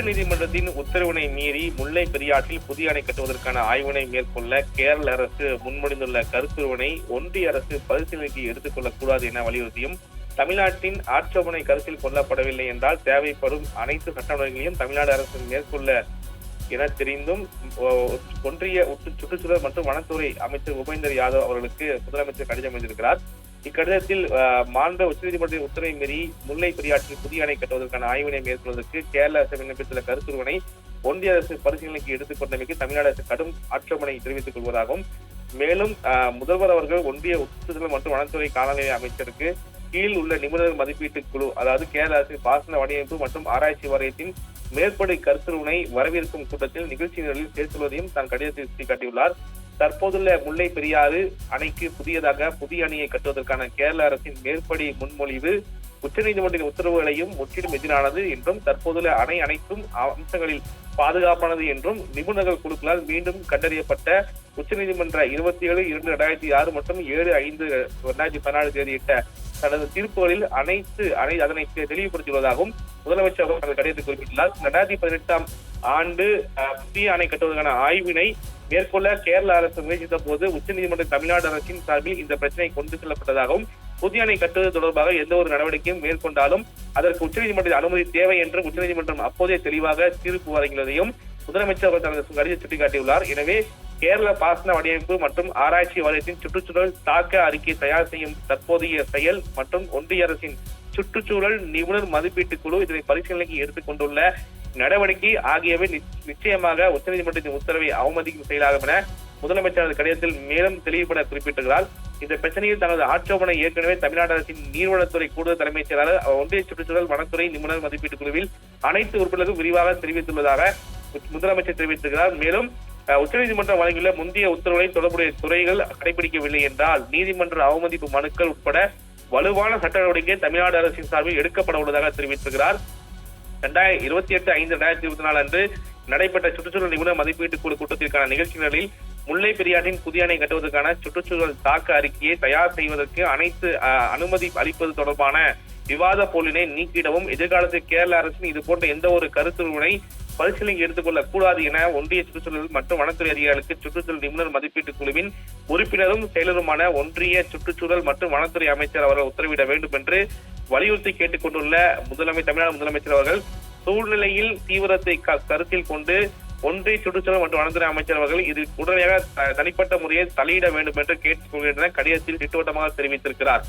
உச்சநீதிமன்றத்தின் உத்தரவினை மீறி முல்லை பெரியாற்றில் புதிய அணை கட்டுவதற்கான ஆய்வினை மேற்கொள்ள கேரள அரசு முன்மொழிந்துள்ள கருத்துருவனை ஒன்றிய அரசு பரிசீலனைக்கு எடுத்துக்கொள்ளக் கூடாது என வலியுறுத்தியும் தமிழ்நாட்டின் ஆட்சேபனை கருத்தில் கொள்ளப்படவில்லை என்றால் தேவைப்படும் அனைத்து சட்டங்களையும் தமிழ்நாடு அரசு மேற்கொள்ள என தெரிந்தும் ஒன்றிய சுற்றுச்சூழல் மற்றும் வனத்துறை அமைச்சர் உபேந்தர் யாதவ் அவர்களுக்கு முதலமைச்சர் கடிதம் எழுதியிருக்கிறார். இக்கடிதத்தில் மாநில மாண்பு உச்சநீதிமன்றத்தின் உத்தரவை மீறி முல்லை பெரியாற்றில் புதிய அணை கட்டுவதற்கான ஆய்வினை மேற்கொள்வதற்கு கேரள அரசு விண்ணப்பித்துள்ள கருத்துருவனை ஒன்றிய அரசு பரிசீலனைக்கு எடுத்துக்கொண்டமைக்கு தமிழ்நாடு அரசு கடும் ஆட்சேபனை தெரிவித்துக் கொள்வதாகவும் மேலும் முதல்வர் அவர்கள் ஒன்றிய சுற்றுச்சூழல் மற்றும் வனத்துறை காலநிலை அமைச்சருக்கு கீழ் உள்ள நிபுணர் மதிப்பீட்டு குழு அதாவது கேரள அரசு பாசன வடிவமைப்பு மற்றும் ஆராய்ச்சி வாரியத்தின் மேற்படி கருத்துருவனை வரவேற்கும் கூட்டத்தில் நிகழ்ச்சி நிரலில் சேர்த்துள்ளதையும் தான் கடிதத்தில் சுட்டிக்காட்டியுள்ளார். தற்போதுள்ள முல்லை பெரியாறு அணைக்கு புதியதாக புதிய அணையை கட்டுவதற்கான கேரள அரசின் மேற்படி முன்மொழிவு உச்சநீதிமன்றத்தின் உத்தரவுகளையும் முற்றிலும் எதிரானது என்றும் தற்போதுள்ள அணை அனைத்தும் அம்சங்களில் பாதுகாப்பானது என்றும் நிபுணர்கள் குழுக்களால் மீண்டும் கண்டறியப்பட்ட உச்சநீதிமன்ற இருபத்தி ஏழு இரண்டு ரெண்டாயிரத்தி ஆறு மற்றும் ஏழு ஐந்து ரெண்டாயிரத்தி பதினாலு தேதியிட்ட தனது தீர்ப்புகளில் அனைத்து அனை அதனை தெளிவுபடுத்தியுள்ளதாகவும் முதலமைச்சர் அவர்கள் கடிதத்தில் குறிப்பிட்டுள்ளார். ரெண்டாயிரத்தி பதினெட்டாம் ஆண்டு புதிய அணை கட்டுவதற்கான ஆய்வினை மேற்கொள்ள கேரள அரசு முயற்சித்த போது உச்சநீதிமன்ற தமிழ்நாடு அரசின் சார்பில் இந்த பிரச்சனை கொண்டு செல்லப்பட்டதாகவும் புதிய அணை கட்டுவது தொடர்பாக எந்த ஒரு நடவடிக்கையும் மேற்கொண்டாலும் அதற்கு உச்சநீதிமன்றத்தின் அனுமதி தேவை என்று உச்சநீதிமன்றம் அப்போதே தெளிவாக தீர்ப்பு வழங்கியதையும் முதலமைச்சர் அவர் தனது கடிதம் சுட்டிக்காட்டியுள்ளார். எனவே கேரள பாசன வடிவமைப்பு மற்றும் ஆராய்ச்சி வாரியத்தின் சுற்றுச்சூழல் தாக்க அறிக்கை தயார் செய்யும் தற்போதைய செயல் மற்றும் ஒன்றிய அரசின் சுற்றுச்சூழல் நிபுணர் மதிப்பீட்டு குழு இதனை பரிசீலனைக்கு எடுத்துக் நடவடிக்கை ஆகியவை நிச்சயமாக உச்சநீதிமன்றத்தின் உத்தரவை அவமதிக்கும் செயலாகும் என முதலமைச்சர் கடிதத்தில் மேலும் தெளிவுபட குறிப்பிட்டுள்ளார். இந்த பிரச்சனையில் தனது ஆட்சோபனை ஏற்கனவே தமிழ்நாடு அரசின் நீர்வளத்துறை கூடுதல் தலைமைச் செயலாளர் ஒன்றிய சுற்றுச்சூழல் வனத்துறை நிபுணர் மதிப்பீட்டு குழுவில் அனைத்து உறுப்பினர்களும் விரிவாக தெரிவித்துள்ளதாக முதலமைச்சர் தெரிவித்திருக்கிறார். மேலும் உச்சநீதிமன்றம் வழங்கியுள்ள முந்தைய உத்தரவுகளை தொடர்புடைய துறைகள் கடைபிடிக்கவில்லை என்றால் நீதிமன்ற அவமதிப்பு மனுக்கள் உட்பட வலுவான சட்ட நடவடிக்கை தமிழ்நாடு அரசின் சார்பில் எடுக்கப்பட உள்ளதாக தெரிவித்திருக்கிறார். ரெண்டாயிரம் இருபத்தி எட்டு ஐந்து ரெண்டாயிரத்தி இருபத்தி நாலு அன்று நடைபெற்ற சுற்றுச்சூழல் நிபுணர் மதிப்பீட்டு குழு கூட்டத்திற்கான நிகழ்ச்சிகளில் முல்லை பெரியாற்றின் புதிய அணை கட்டுவதற்கான சுற்றுச்சூழல் தாக்க அறிக்கையை தயார் செய்வதற்கு அனைத்து அஹ், அனுமதி அளிப்பது தொடர்பான விவாத போலினை நீக்கிடவும் எதிர்காலத்தில் கேரள அரசின் இது போன்ற எந்த ஒரு கருத்துருவினை பரிசீலனை எடுத்துக்கொள்ளக் கூடாது என ஒன்றிய சுற்றுச்சூழல் மற்றும் வனத்துறை அதிகாரிகளுக்கு சுற்றுச்சூழல் நிபுணர் மதிப்பீட்டு குழுவின் உறுப்பினரும் செயலருமான ஒன்றிய சுற்றுச்சூழல் மற்றும் வனத்துறை அமைச்சர் அவர்கள் உத்தரவிட வேண்டும் என்று வலியுறுத்தி கேட்டுக் கொண்டுள்ள முதலமை தமிழ்நாடு முதலமைச்சர் அவர்கள் சூழ்நிலையில் தீவிரத்தை க- கருத்தில் கொண்டு ஒன்றிய சுற்றுச்சூழல் மற்றும் வனத்துறை அமைச்சர் அவர்கள் இதில் உடனடியாக தனிப்பட்ட முறையில் தலையிட வேண்டும் என்று கேட்டுக் கொள்கின்றன கடிதத்தில் திட்டவட்டமாக தெரிவித்திருக்கிறார்.